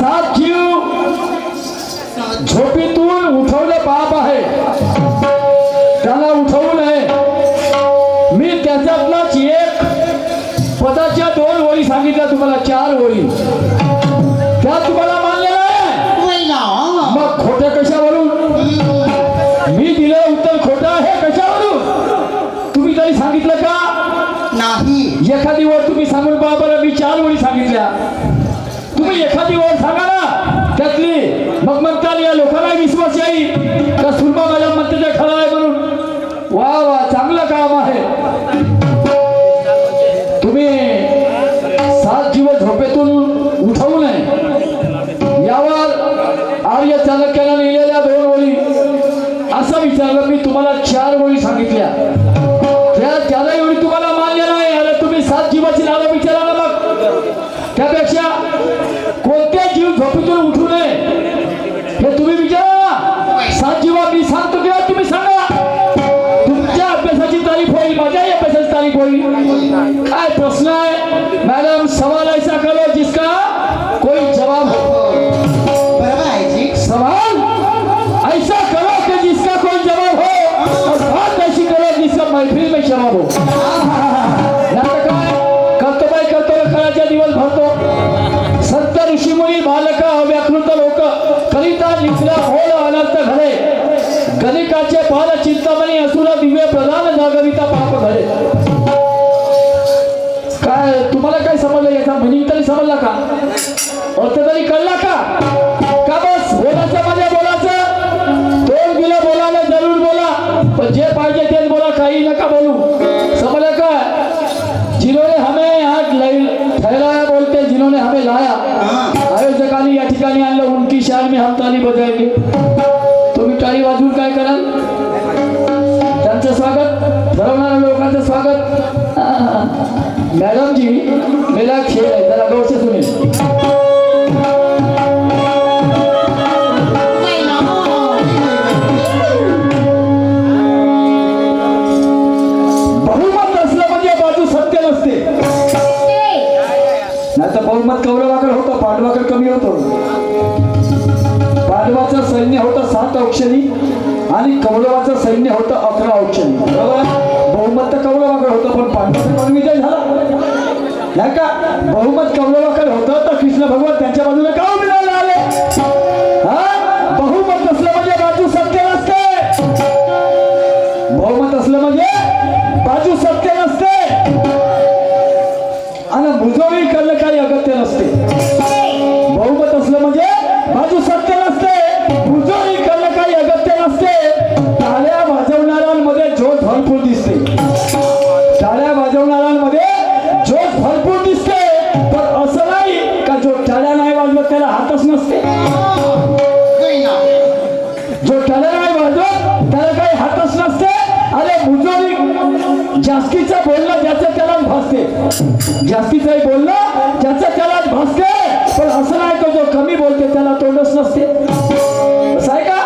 सात जीव झोपेतून उठवले पाप आहे. त्याला उठवू नये. मी त्याच्यातलाच एक पदाच्या दोन ओळी सांगितल्या तुम्हाला चार ओळी. त्या तुम्हाला मान्य नाही. मग खोटे कशावरून? मी दिलं उत्तर खोटं आहे कशावरून? तुम्ही तरी सांगितलं का? नाही. एखादी ओळ तुम्ही सांगून पहा बरं मी चार ओळी सांगितल्या. तुम्ही एखादी ओळ सांगा ना त्यातली मग म्हणताल या लोकांना विश्वास येईल. का सुरमा माझ्या म्हणते खरं आहे म्हणून. वा वा चांगलं काम आहे. तुम्ही सात दिवस झोपेतून उठवू नये. यावर आर्य चालक्याला लिहिलेल्या दोन ओळी. असं विचारलं मी तुम्हाला चार ओळी सांगितल्या. त्या त्याला एवढी तुम्हाला मान्य नाही. अरे तुम्ही सात जीवाची नावं विचारा ना मग त्यापेक्षा गणिकाचे पाल चिंतामणी असुर दिव्य प्रधान जागविता पाप घडे काय तुम्हाला काय समजलं याचा? म्हणजे तरी समजला का? अर्थ तरी मॅडम जी मेरा खेळ आहे जरा गौर से सुने म्हणजे बाजू सत्य नसते. नाही बहुमत कौरवाकडे होतं पांडवाकडे कमी होतं. पांडवाचं सैन्य होतं सात औक्षणी आणि कौरवाचं सैन्य होतं अकरा औक्षणी. बरोबर? बहुमत तर कौरवाकडे होतं पण पांडवाचा पण विजय झाला. नाही का बहुमत भासते काही बोलणं ज्याचं त्यालाच भासते पण असं नाही का जो कमी बोलते त्याला तोंडच नसते? असं आहे का?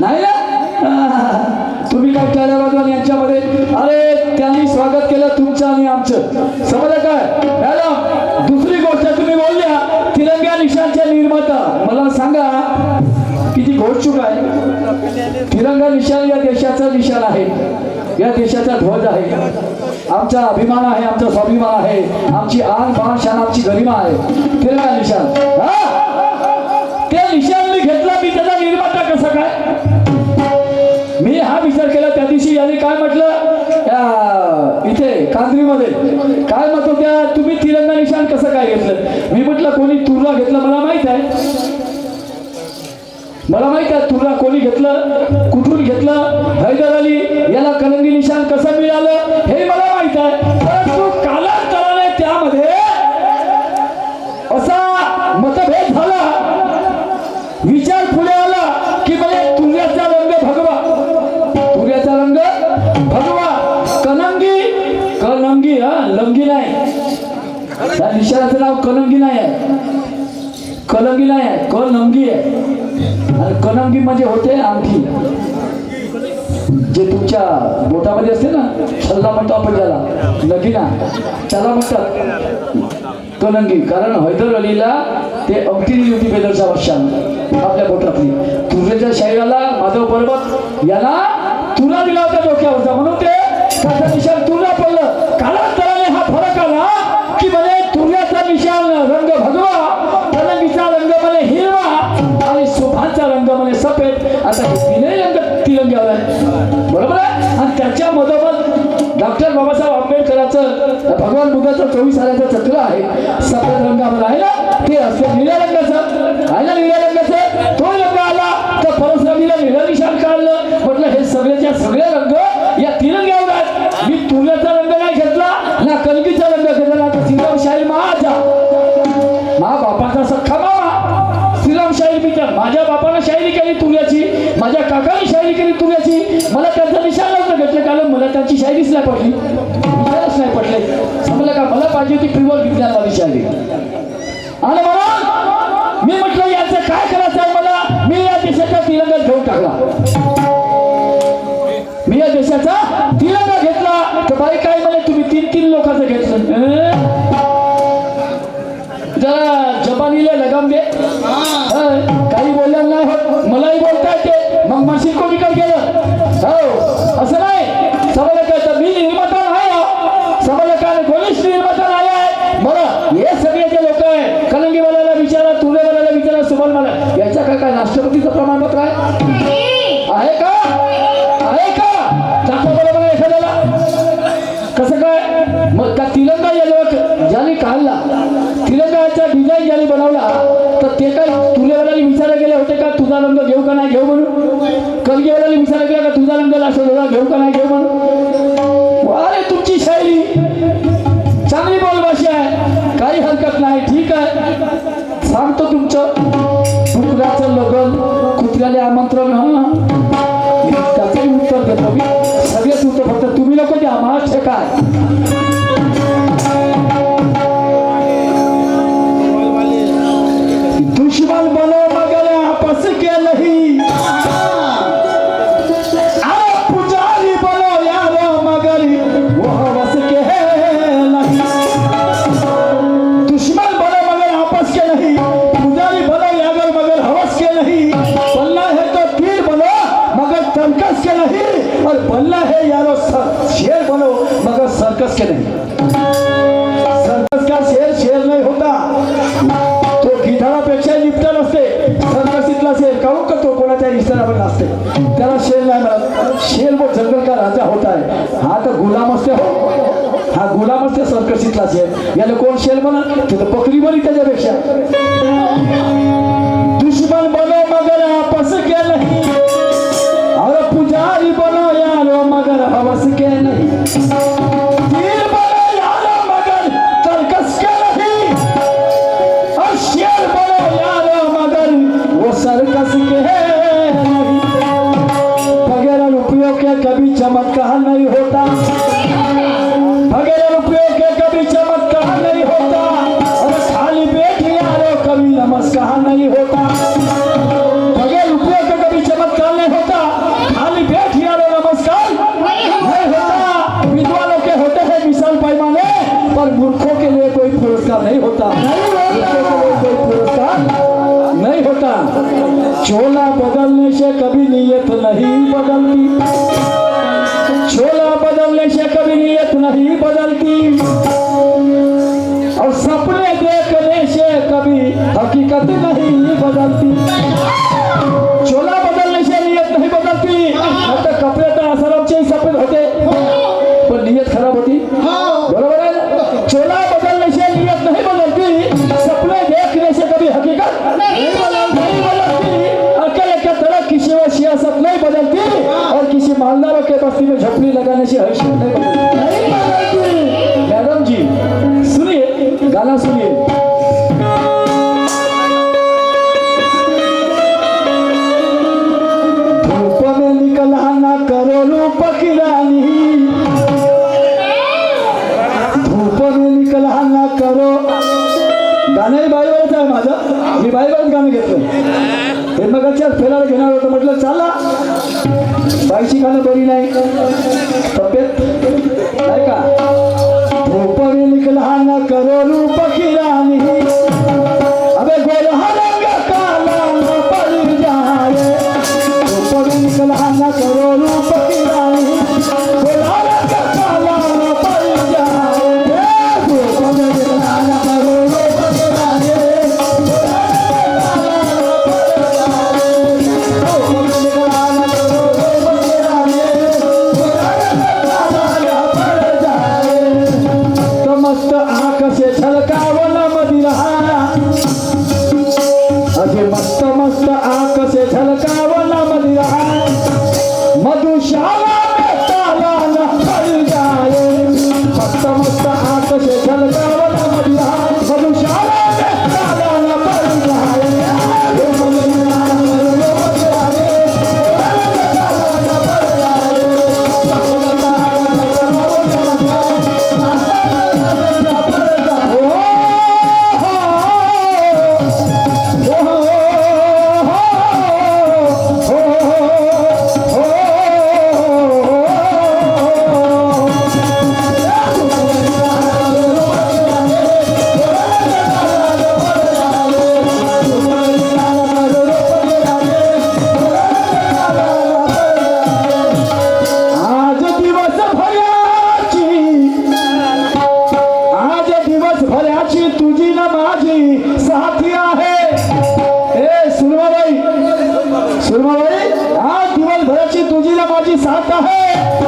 नाही ना? तुम्ही काय टाळ्या यांच्यामध्ये? अरे त्यांनी स्वागत केलं तुमचं आणि आमचं. समजलं काय? मॅडम दुसरी गोष्ट तुम्ही बोलल्या तिरंगा निशाणचे निर्माता. मला सांगा किती घोडचूक आहे? तिरंगा निशाण या देशाचा निशाण आहे. या देशाचा ध्वज आहे. आमचा अभिमान आहे आमचा स्वाभिमान आहे आमची आन बाण शान आमची गरिमा आहे. तिरंगा निशाण हा? त्या निशान मी घेतला मी त्याचा निर्माता कसा काय? मी हा विचार केला त्या दिवशी याने काय म्हटलं? इथे कांद्रीमध्ये. काय म्हणतो त्या तुम्ही तिरंगा निशान कसं काय घेतलं? मी म्हटलं कोणी तुरला घेतलं मला माहीत आहे. मला माहीत आहे तुला कोणी घेतलं कुठून घेतलं? हैदर अली याला कलंगी निशाण कसं मिळालं हे मला माहीत आहे. परंतु कालांतराने त्यामध्ये असा मतभेद झाला. विचार पुढे आला की म्हणजे तुर्याचा रंग भगवा. तुर्याचा रंग भगवा. कलंगी कलंगी हा लंगी नाही. त्या निशाणाचं नाव कलंगी नाही आहे. कलंगी नाही आहे कलंगी आहे. आणि कलंगी म्हणजे होते आणखी. जे तुमच्या बोटामध्ये असते ना छल्ला म्हणतो आपण त्याला. नगिना. त्याला म्हणतात कलंगी. कारण हैदर अलीला ते अमटी दिली होती बेदरच्या वर्षानं आपल्या बोटातली. तुरेच्या शरीराला माधव पर्वत याला तुला दिला होता डोक्यावरचा. म्हणून ते तुला पडलं. कालांतराने त्याच्या मधोमध डॉक्टर बाबासाहेब आंबेडकरांचं भगवान बुद्धाचं चोवीस आल्याचं चक्र आहे. सफेद रंगावर आहे ना ते असते निळ्या रंगाचं आहे ना निळ्या रंगाचं. तो रंग आला तर परसरामीला निळं निशाण काढलं. म्हटलं हे सगळ्याच्या सगळे रंग या तिरंग्यावर आहेत. मी तुऱ्याचा रंग नाही घेतला ना कलगीचा रंग घेतला तर श्रीराम शाहीर माझा. मा बापाचा सख्खा मामा. श्रीराम शाहीर मी माझ्या बापानं शायरी केली तुऱ्याची माझ्या काकाने शायरी केली तुऱ्याची मला त्यांचा निशाण नव्हतं घेतलं कारण मला त्यांची शायरीच नाही पडली. मलाच नाही पडले. समजलं का? मला पाहिजे होती प्रिवल विज्ञानवादी शायरी आणि म्हणून मी म्हटलं याचं काय करायचं आहे मला? मी या देशाचा तिरंगा घेऊन टाकला. मी या देशाचा तिरंगा घेतला. तर बाई काय म्हणे? तुम्ही तीन तीन लोकांचं घेतलं. जरा जपानीला लगाम दे. काही बोलल्या नाही होत. मलाही बोलता येते मग मशीन कोणी काय केलं? हो. असं नाही. काढला. तिरंगाचा डिझाईन ज्याने बनवला तर ते काय तुलेवाल्याने विचारले गेले होते का तुझा रंग घेऊ का नाही घेऊ म्हणून? कलगीवाल्याने विचारलं गेला का तुझा रंग असं घेऊ का नाही घेऊ म्हणून? अरे तुमची शैली चांगली बोलभाषा आहे. काही हरकत नाही ठीक आहे. सांगतो तुमचं. कुत्र्याचं लग्न कुत्र्याला आमंत्रण त्याचंही उत्तर देतो मी. सगळेच उत्तर फक्त तुम्ही नको द्या महाराष्ट्र काय यारो सर, शेर बनो मगर सर्कस के नहीं। सर्कस का शेर शेर नहीं होता। तो गिधाडापेक्षा निपटन असते। सर्कसीतला शेर काहून का तो कोणाच्या इशारावर असते त्याला शेर नाही म्हणत. शेर व जंगल का राजा होता है हा तर गुलाम असते हो. हा गुलाम असते सर्कसीतला शेर. याला कोण शेर म्हणा तिथं बकरी बरी त्याच्यापेक्षा. दुश्मन बनो नहीं तीर बाईची गाणं बरी नाही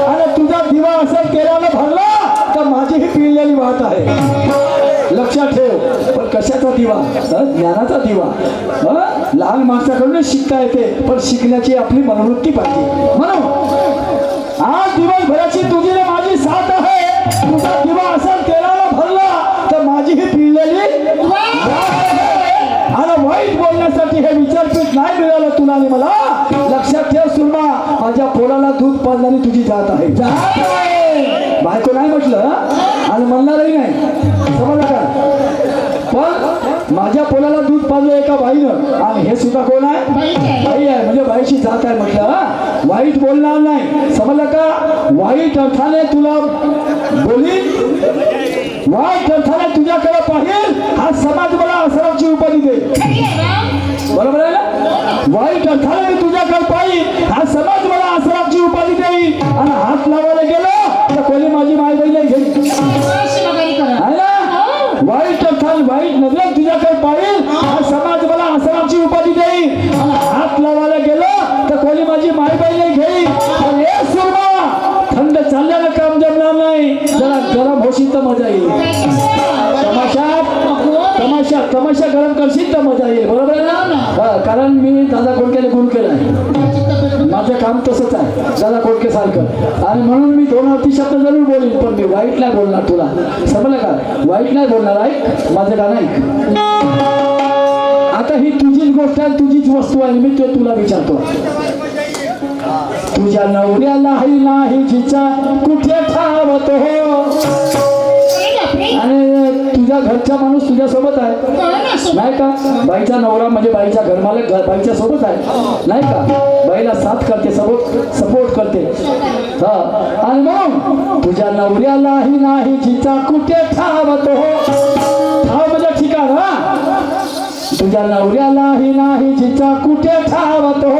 आणि तुझा दिवा असं केल्यानं भरला तर माझी ही पिळलेली वाट आहे. लक्षात ठेव पण कशाचा दिवा? ज्ञानाचा दिवा. लहान माणसाकडून शिकता येते पण शिकण्याची आपली मनोवृत्ती पाहिजे. म्हणून आज दिवसभराची तुझी माझी साथ आहे. तुझा दिवा असं केल्यानं भरला तर माझी ही पिळलेली आणि वाईट बोलण्यासाठी हे विचारपीठ नाही मिळालं तुला मला. लक्षात ठेव माझ्या पोराला दूध पाजणारी तुझी जात आहे. बायको नाही म्हटलं? आणि म्हणणारही नाही. समजलं का? पण माझ्या पोलाला दूध पाजलं एका बाईनं. आणि हे सुद्धा कोण आहे? बाई आहे. म्हणजे बाईची जात आहे म्हटलं? वाईट बोलणार नाही. समजलं का? वाईट अर्थाने तुला बोली वाईट अर्थाने तुझ्याकडे पाहिल हा समाज मला असराची उपाधी देईल बरोबर आहे? वाईट अर्थाने मी तुझ्याकडे पाहिजे. हा समाज मला आसराची उपाधी देईल. आणि हात लावायला गेला कारण मी दादा कोणक्याला गुण केला आहे माझं काम तसंच आहे दादा कोडके सारखं. आणि म्हणून मी दोन अर्थी शब्द जरूर बोलीन पण मी वाईट नाही बोलणार तुला. समजलं का? वाईट नाही बोलणार ऐक. माझं गाणं ऐक. आता ही तुझीच गोष्ट आहे तुझीच वस्तू आहे मी ते तुला विचारतो. तुझ्या नवऱ्याला ही नाही जिचा कुठे ठावत हो घरचा माणूस तुझ्या सोबत आहे नाही का? बाईचा नवरा म्हणजे बाईचा घरमालक घर- बाईच्या सोबत आहे. नाही का? बाईला साथ करते सपोर्ट सपोर्ट करते. हा. आणि मग तुझ्या नवऱ्यालाही नाही जिचा कुठे ठावतो? ठाव म्हणजे ठिकाण हा. तुझ्या नवऱ्यालाही नाही जिचा कुठे ठावतो?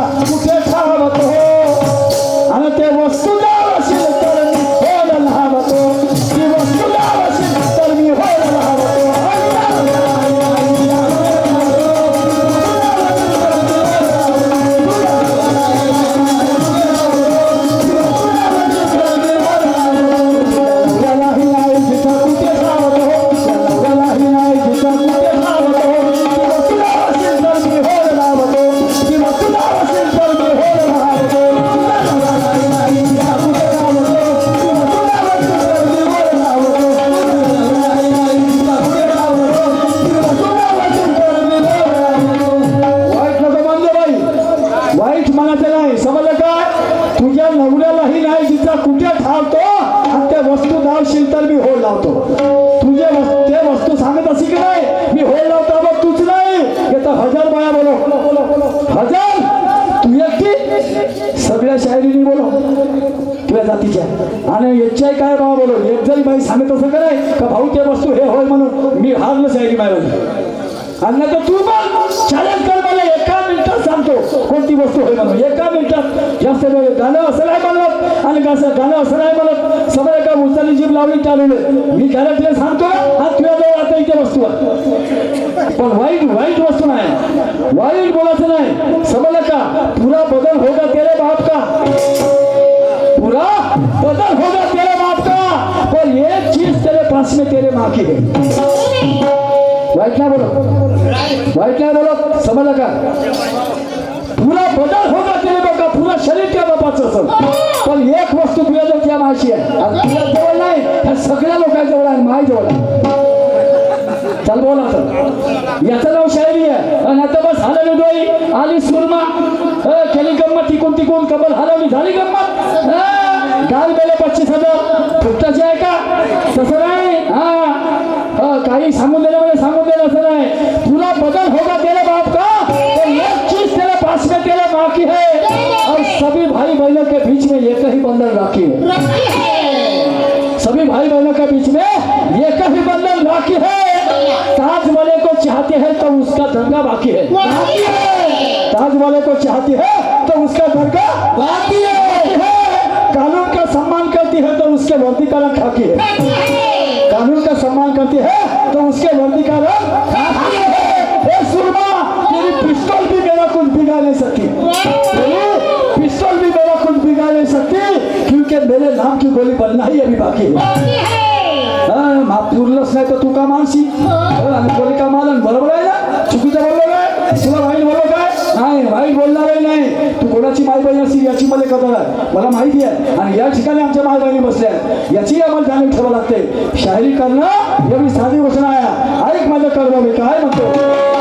नाही जिचा कुठे ठावतो आणि याच्याही काय बाबा बोलो? एक जरी बाई सांगत असं काय का भाऊ ते वस्तू हे होय म्हणून मी हारलो शायरी महाराज आणि नाही तर तू पण चॅलेंज कर मला एका मिनिटात सांगतो कोणती वस्तू होय म्हणून. एका मिनिटात. जास्त वेळ गाणं असं नाही म्हणत आणि कसं गाणं असं नाही म्हणत. समजा एका उचलली जीभ लावली चालवले मी घरातले सांगतो आज तुझ्या जवळ आता इथे वस्तू आहे. पण वाईट वाईट वस्तू नाही. वाईट बोलायचं नाही. समजलं का? तुला बदल होगा तेरे बाप का? होगा तेरे बाप का? और एक चीज तेरे पास में तेरे माँ की है। वाईट नाही बोलत वाईट नाही बोलत समजलं का पुरा बदल होगा तेरे बाप का पुरा शरीर त्या बापाचं असं पण एक वस्तू तुझ्या जवळ त्या माशी आहे आणि तुझ्या जवळ नाही ह्या सगळ्या लोकांजवळ आहे माय जवळ आहे चल बोला तर याचं नाव शायरी आहे आणि आता बस हलवली डोई आली सुरमा केली गंमत तिकून तिकून कबल हलवली झाली गंमत काल गेले पस्तीस हज़ार। फुकटाचे जाए का तसं तो नाही हा। काही सांगून दिलं म्हणजे सांगून दिलं असं नाही बदल होगा तेरे बाप का? तो ये चीज़ तेरे पास में तेरे माँ की है। और सभी भाई बहनों के बीच में ये कहीं बंधन राखी है। सभी भाई बहनों के बीच में ये कहीं बंधन राखी है। ताज वाले को चाहते हैं तो उसका दंगा बाकी है। ताज वाले को चाहते हैं तो उसका दंगा बाकी है। का सम्मान करती है तो उसके वर्गीकरण ठाकी है। कानून का सम्मान करती है तो उसके वर्गीकरण क्योंकि मेरे नाम की गोली बनना ही अभी बाकी है। हाँ, माफ़ है नाही तू का मानशी आणि हाँ। कोणी हाँ, का मालन बरोबर है ना? चुकीचं तो बरोबर आहे है काय राईट बोलणारही नाही. तू कोणाची मायबाई असेल याची मला कदर आहे मला माहिती आहे. आणि या ठिकाणी आमच्या मायबाईने बसल्या याची आम्हाला जाणीव ठेवावं लागते. शाहिरी करणं एवढी साधी घोषणा आहे. ऐक माझं कर्म मी काय म्हणतो?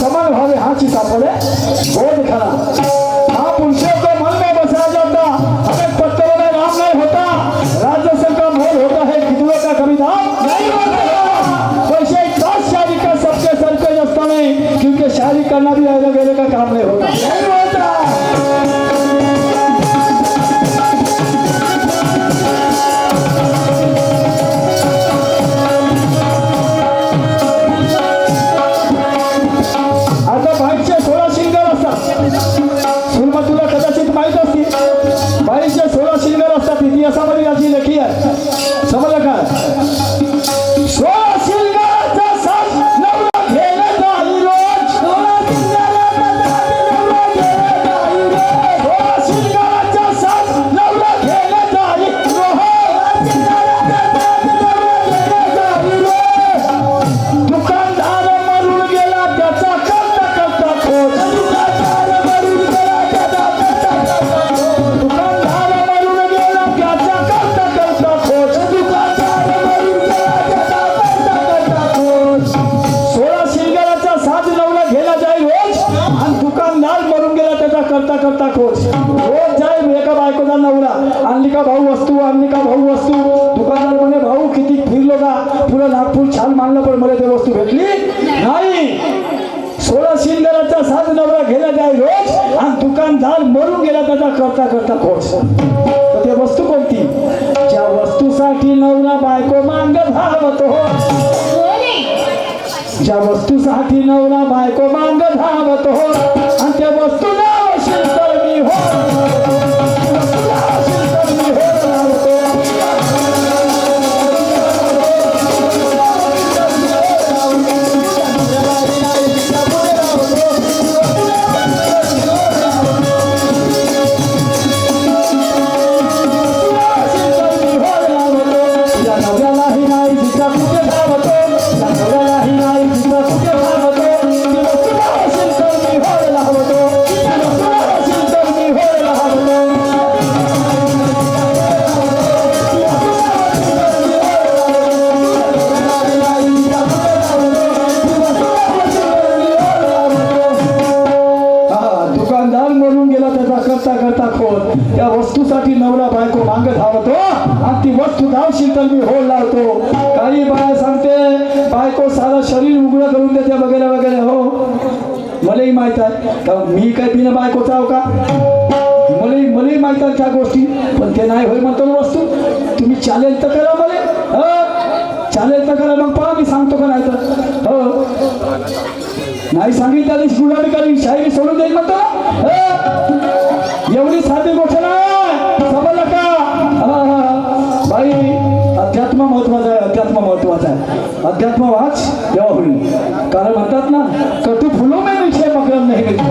समान भावे व्हावे हाची बोल खड़ा खरा हा पुरुषार्थ मन में बसा जाता हमें पत्तों में राम नहीं होता राज्य सरकार मोल होता है कितने का कविता नहीं होता वैसे खास शादी का सबके सर पे असता नहीं क्योंकि शादी करना भी अलग अलग का काम नहीं होता तो सारा शरीर उघडं करून देते वगैरे वगैरे हो. मलाही माहीत आहे. मी काय बिन बायकोचा हो का? मलाही मलाही माहीत आहेत त्या गोष्टी. पण ते नाही होय म्हणतो ना वस्तू. तुम्ही चालेल तर करा मला. हो. चालेल तर करा. मग पहा मी सांगतो का नाही तर हो. नाही सांगितलं तरी गुलाबी करी सोडून देईल म्हणतो. हो. एवढी साधी गोष्ट नाही. समजलं का? हा हा भाई अध्यात्म महत्वाचं अध्यात्म वाच तेव्हा होईल कारण म्हणतात ना कटू फुलो में मीठे मकरंद नाही मिलते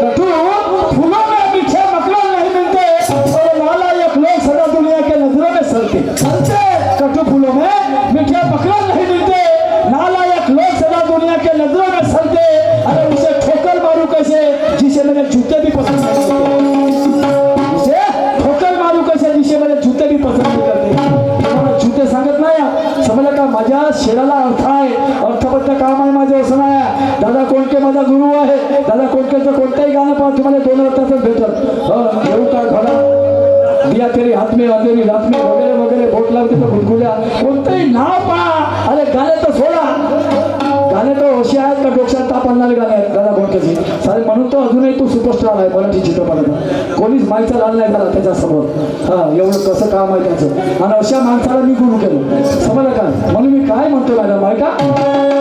कटू फूलों में मीठे मकरंद नहीं मिलते और नालायक लोग सदा दुनिया के नजरों में सलते सलते सोडा गाणे तर असे आहेत का डोक्यात ताप आणणारे गाणे आहेत दादा कोणत्याची सारे म्हणून तो अजूनही तू सुपरस्टार आहे मराठी चित्रपटाचा कोणीच माईचा लाल नाही झाला त्याच्यासमोर. हा एवढं कसं काम आहे त्याचं. आणि अशा माणसाला मी गुरु केलं. समजलं का? म्हणून मी काय म्हणतो मॅडम माय का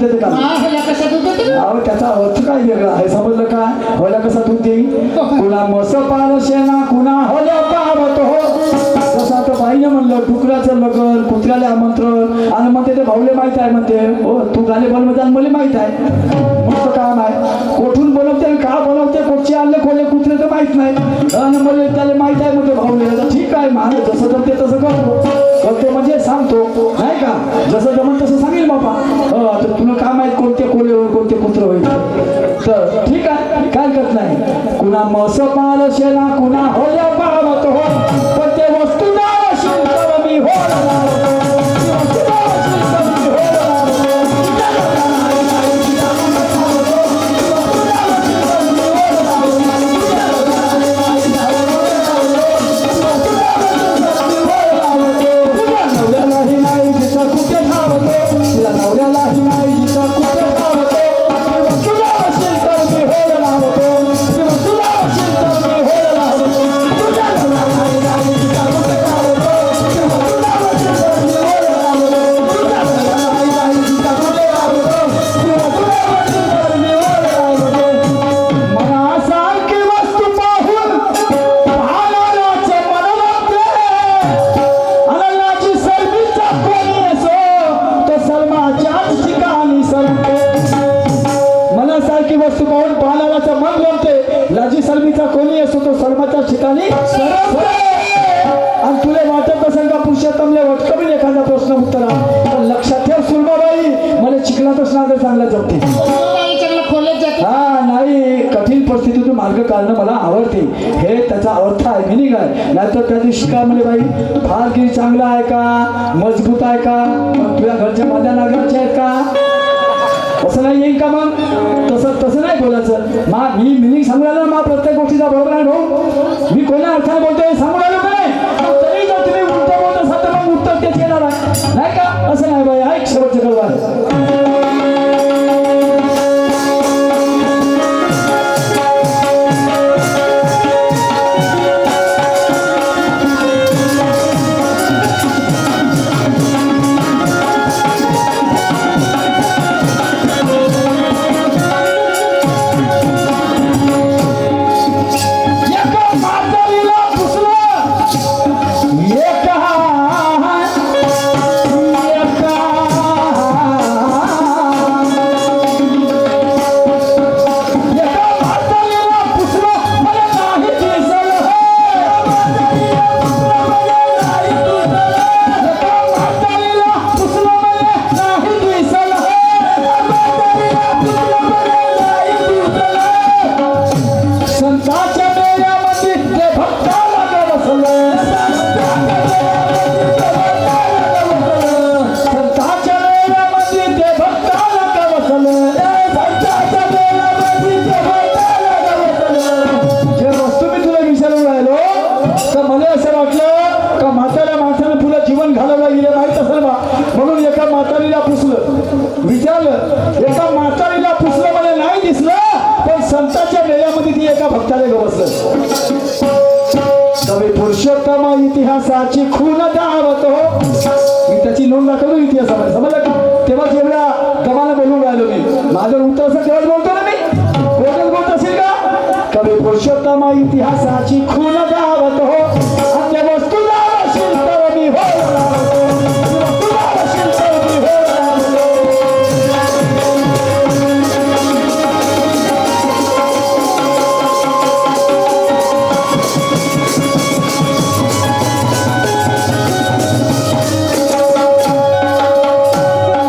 कुणाले होल्या दूध देते का अहो त्याचा अर्थ काय वेगळा आहे? समजलं का? होला कसा दूध देईल कुणा मस पारशेना कुणा होल्या पावत हो? जसं आता बाईने म्हणलं डुकराचं लग्न कुत्र्याला आमंत्रण. आणि मग ते भाऊले माहीत आहे म्हणते. हो तू गाणे बनवते आणि मला माहीत आहे. मस्त काम आहे. कोठून बनवते आणि का बनवते कुठचे आणले कोले कुत्रे तर माहीत नाही. आणि मला त्याला माहीत आहे म्हणते भाऊले ठीक आहे मान जसं जमते तसं करतो. करतो म्हणजे सांगतो नाही का? जसं जमन तसं सांगेल बाबा तर तुला काय माहीत कोणते कोले होईल कोणते कुत्र होईल तर ठीक आहे काय करत नाही. कुणा मस पाल शेला कुणा होया पावत हो पण ते वस्तू पाहून पाहणाऱ्याचं मन गमते लाजी सलमीचा कोणी असतो तो सलमाच्या ठिकाणी आणि तुला वाटत असेल का पुरुषोत्तमले वटकबील एखादा प्रश्न उत्तरा? पण लक्षात ठेव सुरमाबाई मला चिकनातच नाद चांगला जमते हा नाही कठीण परिस्थितीतून मार्ग काढणं मला आवडते. हे त्याचा अर्थ आहे मिनिंग आहे. नाहीतर त्या दिवशी काय म्हणे बाई फार किती चांगला आहे का? मजबूत आहे का? तुझ्या घरच्या माझ्या नागराचे आहेत का? असं नाही येईल का मग? तसं तसं नाही बोलायचं. मा मी मिनिंग सांगू राहिलो मा प्रत्येक गोष्टीचा बरोबर आहे भाऊ. मी कोणा अर्थाने बोलतोय सांगू राहिलो का नाही? तरी जर तुम्ही उलट बोलत असाल तर मग उत्तर तेच येणार आहे. नाही का? असं नाही बाई ऐक शेवटचं कळवा म्हातारीला पुसलं. विचारलं एका म्हातारीला पुसलं मला नाही दिसलं पण संतांच्या मेळ्यामध्ये ती एका भक्ताला घेऊन बसलं. कवी पुरुषोत्तम इतिहासाची खून धावतो हो. मी त्याची नोंद दाखवतो इतिहासामध्ये. समजलं का? तेव्हा जेवढ्या गमाला बोलून राहिलो मी माझं उत्तर असं तेव्हाच बोलतो ना मी. कोणच बोलत असेल का? कवी पुरुषोत्तम इतिहासाची खून धावतो हो.